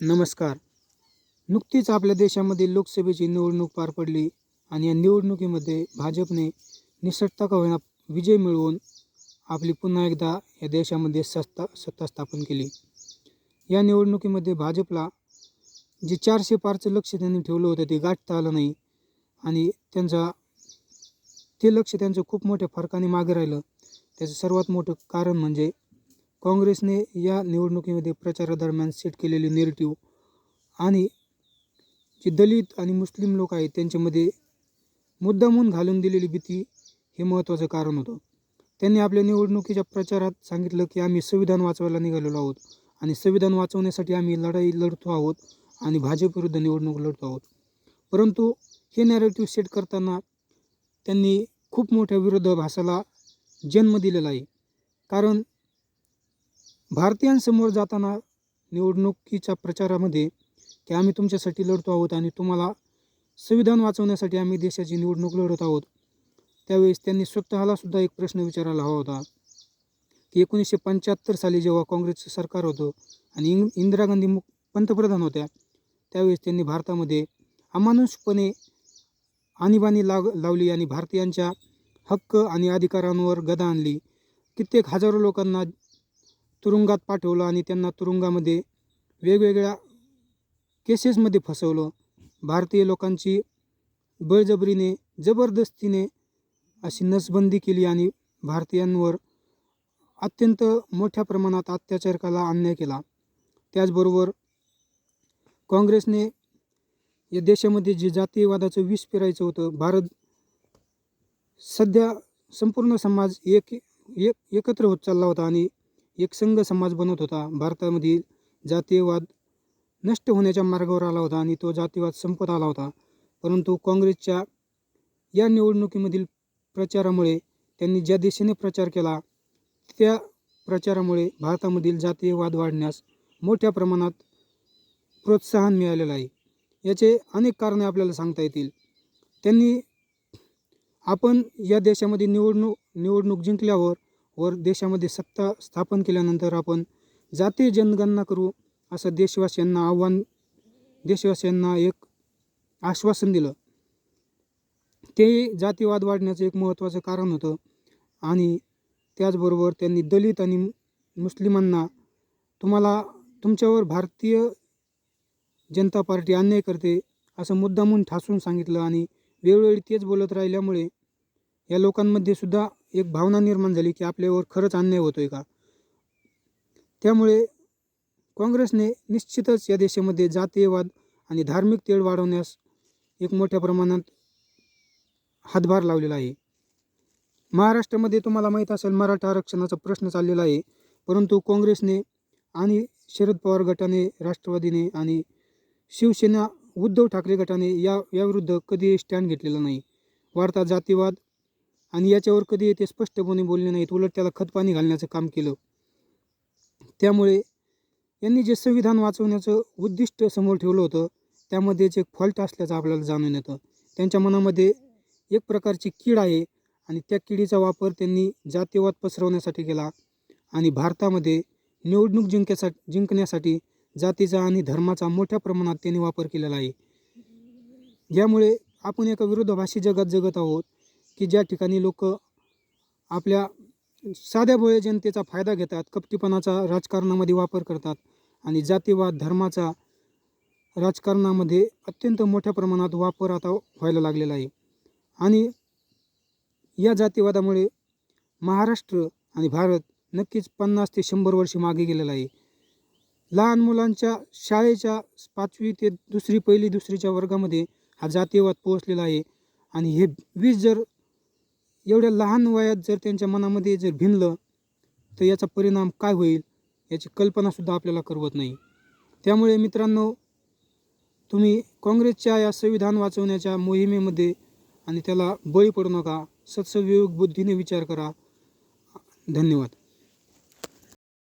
नमस्कार. नुकतीच आपल्या देशामध्ये लोकसभेची निवडणूक पार पडली आणि या निवडणुकीमध्ये भाजपने निसटता का होईना विजय मिळवून आपली पुन्हा एकदा या देशामध्ये सत्ता सत्ता स्थापन केली. या निवडणुकीमध्ये भाजपला जे चारशे पारचं लक्ष त्यांनी ठेवलं होतं ते गाठता आलं नाही आणि त्यांचा ते लक्ष त्यांचं खूप मोठ्या फरकाने मागे राहिलं. त्याचं सर्वात मोठं कारण म्हणजे काँग्रेसने या निवडणुकीमध्ये प्रचारादरम्यान सेट केलेली नेरेटिव्ह आणि जे दलित आणि मुस्लिम लोक आहेत त्यांच्यामध्ये मुद्दामून घालून दिलेली भीती हे महत्त्वाचं कारण होतं. त्यांनी आपल्या निवडणुकीच्या प्रचारात सांगितलं की आम्ही संविधान वाचवायला निघालेलो आहोत आणि संविधान वाचवण्यासाठी आम्ही लढाई लढतो आहोत आणि भाजपविरुद्ध निवडणूक लढतो आहोत. परंतु हे नॅरेटिव्ह सेट करताना त्यांनी खूप मोठ्या विरोधाभासाला जन्म दिलेला आहे. कारण भारतीयांसमोर जाताना निवडणुकीच्या प्रचारामध्ये की आम्ही तुमच्यासाठी लढतो आहोत आणि तुम्हाला संविधान वाचवण्यासाठी आम्ही देशाची निवडणूक लढत आहोत त्यावेळेस त्यांनी स्वतःला सुद्धा एक प्रश्न विचारायला हवा होता की एकोणीसशे पंच्याहत्तर साली जेव्हा काँग्रेसचं सरकार होतं आणि इंग इंदिरा गांधी मुख पंतप्रधान होत्या त्यावेळेस त्यांनी भारतामध्ये अमानुषपणे आणीबाणी लाग लावली आणि भारतीयांच्या हक्क आणि अधिकारांवर गदा आणली. कित्येक हजारो लोकांना तुरुंगात पाठवलं आणि त्यांना तुरुंगामध्ये वेगवेगळ्या केसेसमध्ये फसवलं. भारतीय लोकांची बळजबरीने जबरदस्तीने अशी नसबंदी केली आणि भारतीयांवर अत्यंत मोठ्या प्रमाणात अत्याचार केला अन्याय केला. त्याचबरोबर काँग्रेसने या देशामध्ये जे जातीयवादाचं विष फिरायचं होतं भारत सध्या संपूर्ण समाज एक एक एकत्र होत चालला होता आणि एकसंघ समाज बनत होता. भारतामधील जातीयवाद नष्ट होण्याच्या मार्गावर आला होता आणि तो जातीवाद संपत आला होता. परंतु काँग्रेसच्या या निवडणुकीमधील प्रचारामुळे त्यांनी ज्या दिशेने प्रचार केला त्या प्रचारामुळे भारतामधील जातीयवाद वाढण्यास मोठ्या प्रमाणात प्रोत्साहन मिळालेलं आहे. याचे अनेक कारणे आपल्याला सांगता येतील. त्यांनी आपण या देशामध्ये निवडणूक निवडणूक जिंकल्यावर वर देशामध्ये सत्ता स्थापन केल्यानंतर आपण जातीय जनगणना करू असं देशवासियांना आव्हान देशवासियांना एक आश्वासन दिलं. ते जातीवाद वाढण्याचं एक महत्त्वाचं कारण होतं आणि त्याचबरोबर त्यांनी दलित आणि मुस्लिमांना तुम्हाला तुमच्यावर भारतीय जनता पार्टी अन्याय करते असं मुद्दामून ठासून सांगितलं आणि वेळोवेळी तेच बोलत राहिल्यामुळे या लोकांमध्ये सुद्धा एक भावना निर्माण झाली की आपल्यावर खरंच अन्याय होतो आहे का? त्यामुळे काँग्रेसने निश्चितच या देशामध्ये जातीयवाद आणि धार्मिक तेढ वाढवण्यास एक मोठ्या प्रमाणात हातभार लावलेला आहे. महाराष्ट्रामध्ये तुम्हाला माहीत असेल मराठा आरक्षणाचा प्रश्न चाललेला आहे. परंतु काँग्रेसने आणि शरद पवार गटाने राष्ट्रवादीने आणि शिवसेना उद्धव ठाकरे गटाने या याविरुद्ध कधी स्टँड घेतलेला नाही. वाढता जातीवाद आणि याच्यावर कधी ते स्पष्टपणे बोलले नाहीत उलट त्याला खतपाणी घालण्याचं काम केलं. त्यामुळे यांनी जे संविधान वाचवण्याचं उद्दिष्ट समोर ठेवलं होतं त्यामध्येच एक फॉल्ट असल्याचं आपल्याला जाणून येतं. त्यांच्या मनामध्ये एक प्रकारची कीड आहे आणि त्या किडीचा वापर त्यांनी जातीवाद पसरवण्यासाठी केला आणि भारतामध्ये निवडणूक जिंक्यासा जिंकण्यासाठी जातीचा आणि धर्माचा मोठ्या प्रमाणात त्यांनी वापर केलेला आहे. यामुळे आपण एका विरोधाभाषी जगात जगत आहोत. की ज्या ठिकाणी लोक आपल्या साध्या भोळ्या जनतेचा फायदा घेतात कपटीपणाचा राजकारणामध्ये वापर करतात आणि जातीवाद धर्माचा राजकारणामध्ये अत्यंत मोठ्या प्रमाणात वापर आता व्हायला लागलेला आहे. आणि या जातीवादामुळे महाराष्ट्र आणि भारत नक्कीच पन्नास ते शंभर वर्षे मागे गेलेला आहे. लहान मुलांच्या शाळेच्या पाचवी ते दुसरी पहिली दुसरीच्या वर्गामध्ये हा जातीयवाद पोहोचलेला आहे. आणि हे वीज जर एवढ्या लहान वयात जर त्यांच्या मनामध्ये जर भिनलं तर याचा परिणाम काय होईल? याची कल्पनासुद्धा आपल्याला करवत नाही. त्यामुळे मित्रांनो तुम्ही काँग्रेसच्या या संविधान वाचवण्याच्या मोहिमेमध्ये आणि त्याला बळी पडू नका. सत्सविवेक बुद्धीने विचार करा. धन्यवाद.